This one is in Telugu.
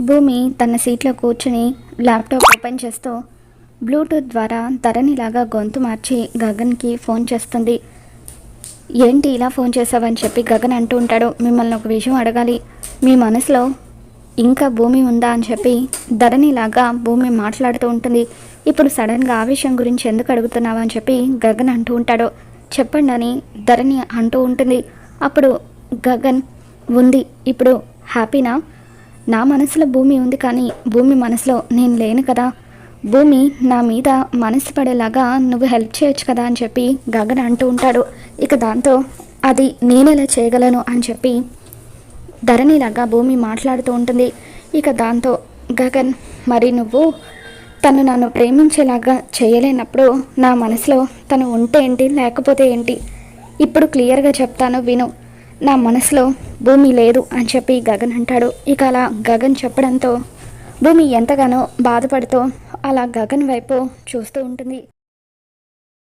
భూమి తన సీట్లో కూర్చుని ల్యాప్టాప్ ఓపెన్ చేస్తూ బ్లూటూత్ ద్వారా ధరణిలాగా గొంతు మార్చి గగన్కి ఫోన్ చేస్తుంది. ఏంటి ఇలా ఫోన్ చేసావని చెప్పి గగన్ అంటూ ఉంటాడు. మిమ్మల్ని ఒక విషయం అడగాలి. మీ మనసులో ఇంకా భూమి ఉందా అని చెప్పి ధరణిలాగా భూమి మాట్లాడుతూ ఉంటుంది. ఇప్పుడు సడన్గా ఆ విషయం గురించి ఎందుకు అడుగుతున్నావా అని చెప్పి గగన్ అంటూ ఉంటాడు. చెప్పండి అని ధరణి అంటూ ఉంటుంది. అప్పుడు గగన్ ఉంది. ఇప్పుడు హ్యాపీనా? నా మనసులో భూమి ఉంది కానీ భూమి మనసులో నేను లేను కదా. భూమి నా మీద మనసు పడేలాగా నువ్వు హెల్ప్ చేయొచ్చు కదా అని చెప్పి గగన్ అంటూ ఉంటాడు. ఇక దాంతో అది నేనెలా చేయగలను అని చెప్పి ధరణిలాగా భూమి మాట్లాడుతూ ఉంటుంది. ఇక దాంతో గగన్ మరి నువ్వు తను నన్ను ప్రేమించేలాగా చేయలేనప్పుడు నా మనసులో తను ఉంటే ఏంటి లేకపోతే ఏంటి? ఇప్పుడు క్లియర్గా చెప్తాను విను. నా మనసులో భూమి లేదు అని చెప్పి గగన్ అంటాడు. ఇక అలా గగన్ చెప్పడంతో భూమి ఎంతగానో బాధపడుతూ అలా గగన్ వైపు చూస్తూ ఉంటుంది.